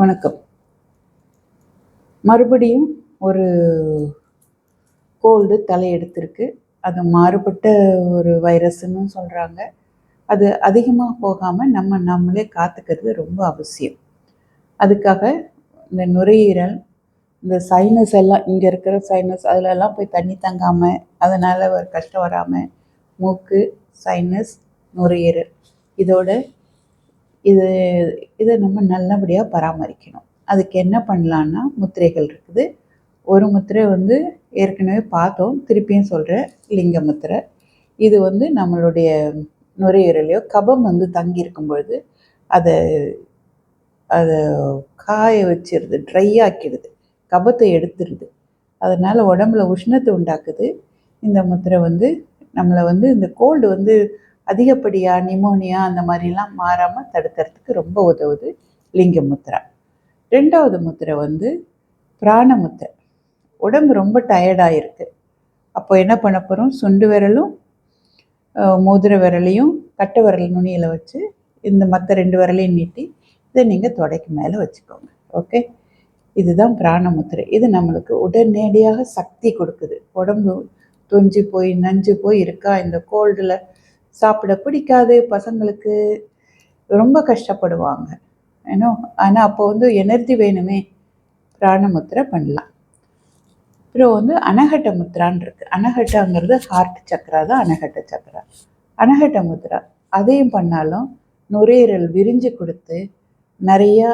வணக்கம். மறுபடியும் ஒரு கோல்டு தலையெடுத்திருக்கு அது மாறுபட்ட ஒரு வைரஸ்ன்னு சொல்கிறாங்க அது அதிகமாக போகாமல் நம்ம நம்மளே காத்துக்கிறது ரொம்ப அவசியம். அதுக்காக இந்த நுரையீரல் இந்த சைனஸ் எல்லாம் இங்கே இருக்கிற சைனஸ் அதிலெல்லாம் போய் தண்ணி தங்காமல் அதனால் ஒரு கஷ்டம் வராமல் மூக்கு சைனஸ் நுரையீரல். இதோட இது இதை நம்ம நல்லபடியாக பராமரிக்கணும். அதுக்கு என்ன பண்ணலான்னா முத்திரைகள் இருக்குது. ஒரு முத்திரை வந்து ஏற்கனவே பார்த்தோம். திருப்பியும் சொல்கிறேன் லிங்க முத்திரை. இது வந்து நம்மளுடைய நுரையீரலையோ கபம் வந்து தங்கி இருக்கும் பொழுது அதை அதை காய வச்சிருது ட்ரை ஆக்கிடுது கபத்தை எடுத்துருது. அதனால் உடம்புல உஷ்ணத்தை உண்டாக்குது. இந்த முத்திரை வந்து நம்மளை வந்து இந்த கோல்டு வந்து அதிகப்படியாக நிமோனியா அந்த மாதிரிலாம் மாறாமல் தடுக்கிறதுக்கு ரொம்ப உதவுது லிங்க முத்திரா. ரெண்டாவது முத்திரை வந்து பிராண முத்திரை. உடம்பு ரொம்ப டயர்டாக இருக்குது அப்போ என்ன பண்ண போகிறோம் சுண்டு விரலும் மோதிர விரலையும் கட்டை விரல் நுனியில் வச்சு இந்த மற்ற ரெண்டு விரலையும் நீட்டி இதை நீங்கள் தொடைக்கு மேலே வச்சுக்கோங்க. ஓகே? இதுதான் பிராண முத்திரை. இது நம்மளுக்கு உடனடியாக சக்தி கொடுக்குது. உடம்பு தொஞ்சி போய் நஞ்சு போய் இருக்கா? இந்த கோல்டில் சாப்பிட பிடிக்காது பசங்களுக்கு ரொம்ப கஷ்டப்படுவாங்க. ஏன்னோ ஆனால் அப்போ வந்து எனர்ஜி வேணுமே பிராணமுத்திரை பண்ணலாம். அப்புறம் வந்து அனகட்ட முத்ரான்னு இருக்குது அனகட்டங்கிறது ஹார்ட் சக்கரா தான் அனகட்ட சக்கரா. அனகட்ட முத்ரா அதையும் பண்ணாலும் நுரையீரல் விரிஞ்சு கொடுத்து நிறையா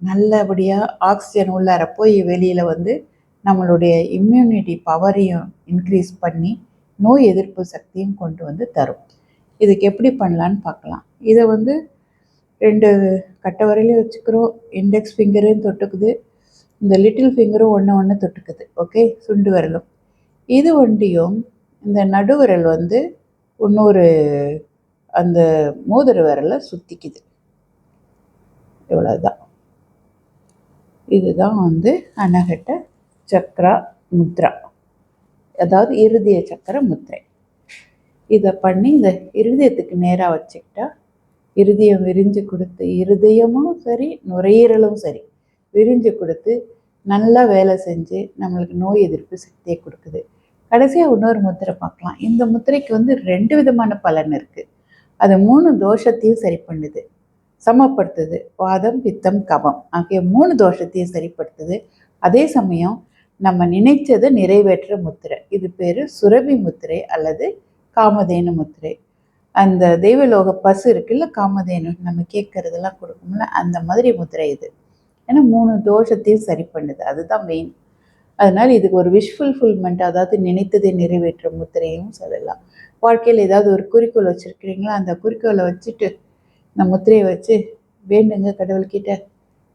நல்லபடியாக ஆக்சிஜன் உள்ளார போய் வெளியில் வந்து நம்மளுடைய இம்யூனிட்டி பவரையும் இன்க்ரீஸ் பண்ணி நோய் எதிர்ப்பு சக்தியும் கொண்டு வந்து தரும். இதுக்கு எப்படி பண்ணலான்னு பார்க்கலாம். இதை வந்து ரெண்டு கட்டை வரையிலையும் வச்சுக்கிறோம். இண்டெக்ஸ் ஃபிங்கரையும் தொட்டுக்குது. இந்த லிட்டில் ஃபிங்கரும் ஒன்று ஒன்று தொட்டுக்குது. ஓகே சுண்டு விரலும். இது ஒண்டியும் இந்த நடுவிரல் வந்து இன்னொரு அந்த மோதிர விரலை சுற்றிக்குது இவ்வளோதான் இதுதான் வந்து அனகட்ட சக்ரா முத்ரா. அதாவது இருதய சக்கர முத்திரை. இதை பண்ணி இந்த இருதயத்துக்கு நேராக வச்சுக்கிட்டா இருதயம் விரிஞ்சு கொடுத்து இருதயமும் சரி நுரையீரலும் சரி விரிஞ்சு கொடுத்து நல்லா வேலை செஞ்சு நம்மளுக்கு நோய் எதிர்ப்பு சக்தியை கொடுக்குது. கடைசியாக இன்னொரு முத்திரை பார்க்கலாம். இந்த முத்திரைக்கு வந்து ரெண்டு விதமான பலன் இருக்குது அது மூணு தோஷத்தையும் சரி பண்ணுது. சமப்படுத்துது. வாதம் பித்தம் கபம். ஆகிய மூணு தோஷத்தையும் சரிப்படுத்துது அதே சமயம் நம்ம நினைச்சதை நிறைவேற்ற முத்திரை. இது பேர் சுரபி முத்திரை அல்லது காமதேனு முத்திரை. அந்த தெய்வலோக பசு இருக்குல்ல காமதேனு நம்ம கேட்கறதெல்லாம் கொடுக்கும்ல அந்த மாதிரி முத்திரை இது. ஏன்னா மூணு தோஷத்தையும் சரி பண்ணுது. அதுதான் மெயின் அதனால் இதுக்கு ஒரு விஷ் ஃபுல்ஃபில்மெண்ட் அதாவது நினைத்ததை நிறைவேற்றும் முத்திரையும் சொல்லலாம். வாழ்க்கையில் ஏதாவது ஒரு குறிக்கோள் வச்சுருக்கிறீங்களா? அந்த குறிக்கோளை வச்சுட்டு இந்த முத்திரையை வச்சு வேண்டுங்க கடவுள்கிட்ட.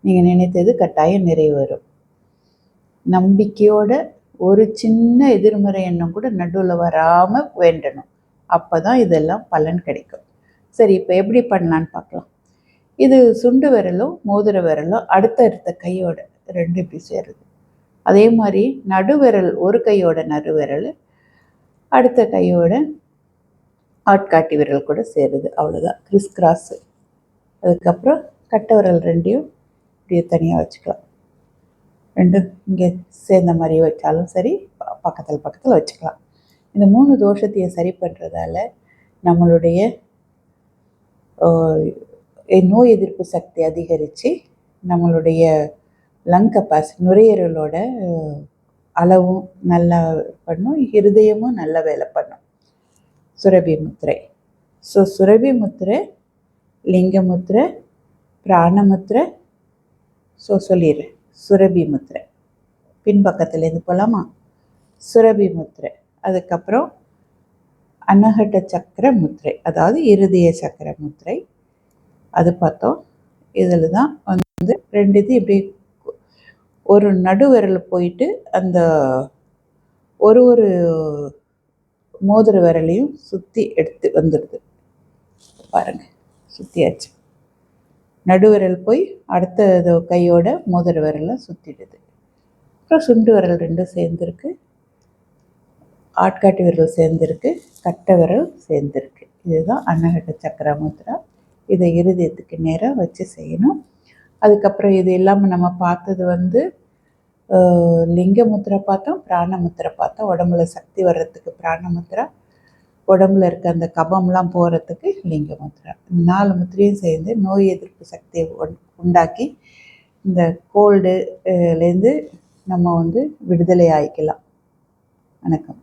நீங்கள் நினைத்தது கட்டாயம் நிறைவேறும். நம்பிக்கையோட ஒரு சின்ன எதிர்மறை எண்ணம் கூட நடுவில் வராமல் வேண்டணும். அப்போ தான் இதெல்லாம் பலன் கிடைக்கும். சரி இப்போ எப்படி பண்ணலான்னு பார்க்கலாம். இது சுண்டு விரலும் மோதிர விரலும் அடுத்த கையோட ரெண்டு இப்படி சேருது. அதே மாதிரி நடுவிரல் ஒரு கையோட நடுவிரல் அடுத்த கையோட ஆட்காட்டி விரல் கூட சேருது. அவ்வளோதான் கிறிஸ் கிராஸு. அதுக்கப்புறம் கட்டை விரல் ரெண்டையும் இப்படியே தனியாக வச்சுக்கலாம். ரெண்டும் இங்கே சேர்ந்த மாதிரி வச்சாலும் சரி ப- பக்கத்தில் பக்கத்தில் வச்சுக்கலாம். இந்த மூணு தோஷத்தையும் சரி பண்ணுறதால நம்மளுடைய நோய் எதிர்ப்பு சக்தி அதிகரித்து நம்மளுடைய லங் கெப்பாசிட்டி நுரையீரலோட அளவும் நல்லா பண்ணும் இருதயமும் நல்ல வேலை பண்ணும். சுரபி முத்திரை. ஸோ சுரபி முத்திரை லிங்க முத்திரை பிராண முத்திரை. ஸோ சொல்லிடுறேன். சுரபி முத்திரை பின்பக்கத்துலேருந்து போகலாமா சுரபி முத்திரை அதுக்கப்புறம் அன்னகட்ட சக்கர முத்திரை அதாவது இருதய சக்கர முத்திரை அது பார்த்தோம். இதில் தான் வந்து ரெண்டு இது இப்படி ஒரு நடுவிரல் போயிட்டு அந்த ஒரு ஒரு மோதிர விரலையும் சுற்றி எடுத்து வந்துடுது. பாருங்கள் சுற்றியாச்சு நடுவிரல் போய் அடுத்த கையோட மோதிர விரலை சுற்றிடுது அப்புறம் சுண்டு விரல் ரெண்டும் சேர்ந்துருக்கு. ஆட்காட்டி விரல் சேர்ந்துருக்கு. கட்டை விரல் சேர்ந்துருக்கு. இதுதான் அன்னகட்ட சக்கர முத்ரா இதை இருதயத்துக்கு நேராக வச்சு செய்யணும். அதுக்கப்புறம் இது இல்லாமல் நம்ம பார்த்தது வந்து லிங்க முத்திரை பார்த்தோம் பிராண முத்திரை பார்த்தோம். உடம்புல சக்தி வர்றதுக்கு பிராண முத்திரை. உடம்புல இருக்க அந்த கபம்லாம் போகிறதுக்கு லிங்க முத்திரை. இந்த நாலு முத்திரையும் சேர்ந்து நோய் எதிர்ப்பு சக்தியை உண்- உண்டாக்கி இந்த கோல்டுலேருந்து நம்ம வந்து விடுதலை ஆகிக்கலாம் வணக்கம்.